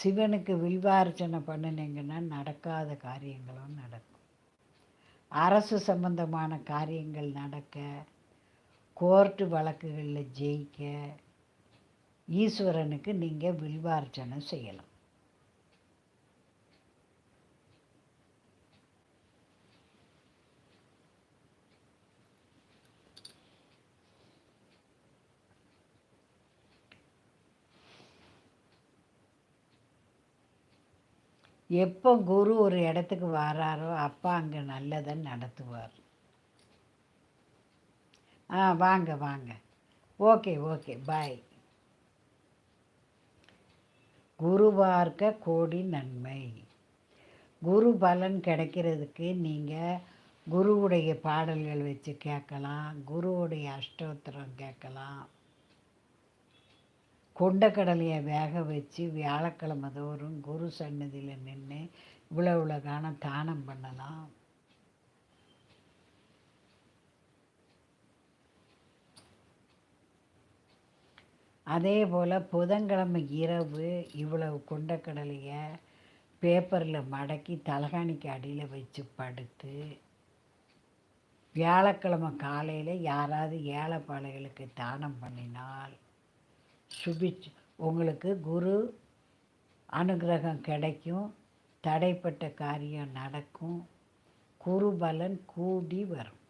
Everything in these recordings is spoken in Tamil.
சிவனுக்கு வில்வார்ச்சனை பண்ணினீங்கன்னா நடக்காத காரியங்களும் நடக்கும். அரசு சம்பந்தமான காரியங்கள் நடக்க கோர்ட்டு வழக்குகளில் ஜெயிக்க ஈஸ்வரனுக்கு நீங்கள் வில்வார்ச்சனை செய்யலாம். எப்போ குரு ஒரு இடத்துக்கு வராரோ அப்பா அங்கே நல்லதை நடத்துவார். ஆ வாங்க வாங்க. Okay okay bye. குரு பார்க்க கோடி நன்மை. குரு பலன் கிடைக்கிறதுக்கு நீங்கள் குருவுடைய பாடல்கள் வச்சு கேட்கலாம் குருவுடைய அஷ்டோத்திரம் கேட்கலாம். கொண்டக்கடலையை வேக வச்சு வியாழக்கிழமை தோறும் குரு சன்னதியில் நின்று இவ்வளோ இவ்வளோ காலம் தானம் பண்ணலாம். அதே போல் புதன்கிழமை இரவு இவ்வளவு கொண்டக்கடலையை பேப்பரில் மடக்கி தலகாணிக்கு அடியில் வச்சு படுத்து வியாழக்கிழமை காலையில் யாராவது ஏழைப்பாளைகளுக்கு தானம் பண்ணினால் சுபிச் உங்களுக்கு குரு அனுகிரகம் கிடைக்கும் தடைப்பட்ட காரியம் நடக்கும் குருபலன் கூடி வரும்.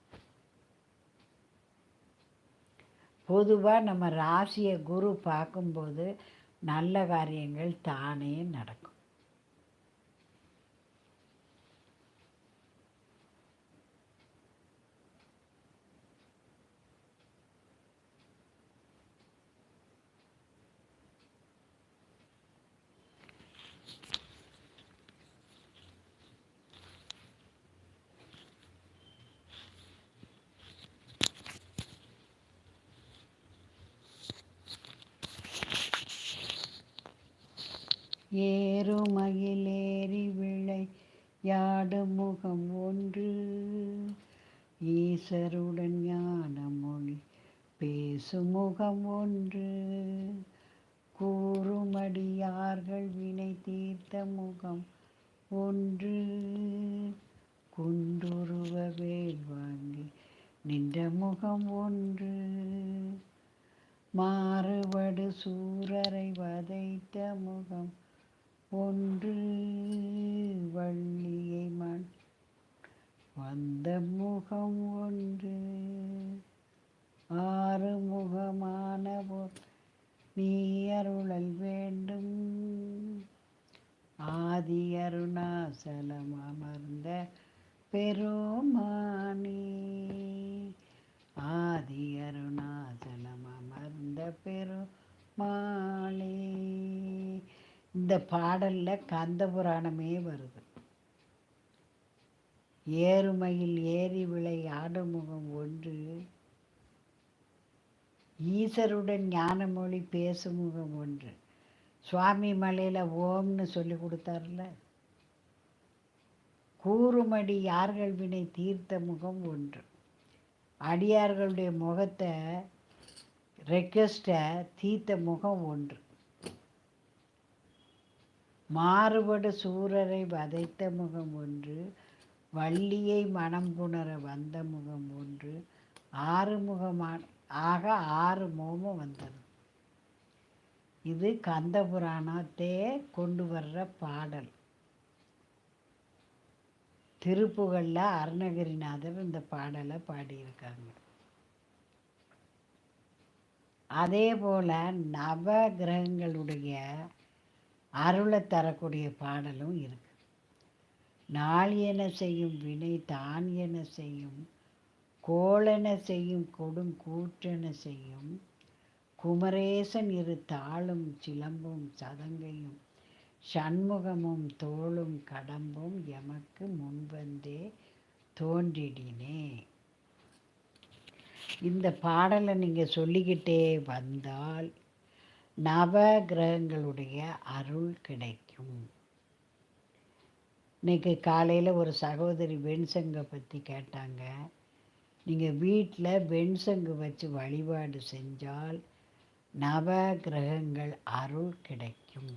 பொதுவாக நம்ம ராசியை குரு பார்க்கும்போது நல்ல காரியங்கள் தானே நடக்கும். ஏறுமயிலேறி விளை யாடு முகம் ஒன்று. ஈசருடன் ஞான மொழி பேசும் முகம் ஒன்று. கூறுமடியார்கள் வினை தீர்த்த முகம் ஒன்று. குண்டுருவ வேல் வாங்கி நின்ற முகம் ஒன்று. மாறுபடு சூரரை வதைத்த முகம் ஒன்று வள்ளியை மண் வந்த முகம் ஒன்று. ஆறு முகமான நீ அருளல் வேண்டும். ஆதி அருணாசலம் அமர்ந்த பெருமானே ஆதி அருணாசலம் அமர்ந்த பெருமாளே இந்த பாடலில் கந்த புராணமே வருது. ஏறுமையில் ஏறி விளை ஆடுமுகம் ஒன்று ஈசருடன் ஞானமொழி பேசும் முகம் ஒன்று. சுவாமி மலையில் ஓம்னு சொல்லி கொடுத்தார்ல கூறுமடி யார்கள் வினை தீர்த்த முகம் ஒன்று. அடியார்களுடைய முகத்தை ரெக்வஸ்ட்டை தீர்த்த முகம் ஒன்று. மாறுபடு சூரரை வதைத்த முகம் ஒன்று வள்ளியை மனம் புணர வந்த முகம் ஒன்று ஆறு முகமான ஆக ஆறு முகமும் வந்தது. இது கந்த புராணத்தே கொண்டு வர்ற பாடல். திருப்புகளில் அருணகிரிநாதர் இந்த பாடலை பாடியிருக்காங்க. அதே போல் நவ கிரகங்களுடைய அருளை தரக்கூடிய பாடலும் இருக்கு. நாள் என செய்யும் வினை தான் என செய்யும் கோளென செய்யும் கொடும் கூற்றென செய்யும் குமரேசன் இரு தாளும் சிலம்பும் சதங்கையும் சண்முகமும் தோளும் கடம்பும் எமக்கு முன்வந்தே தோன்றிடினே. இந்த பாடலை நீங்கள் சொல்லிக்கிட்டே வந்தால் நவ கிரகங்களுடைய அருள் கிடைக்கும். இன்றைக்கி காலையில் ஒரு சகோதரி வெண்சங்கை பற்றி கேட்டாங்க. நீங்கள் வீட்டில் வெண்சங்கு வச்சு வழிபாடு செஞ்சால் நவ கிரகங்கள் அருள் கிடைக்கும்.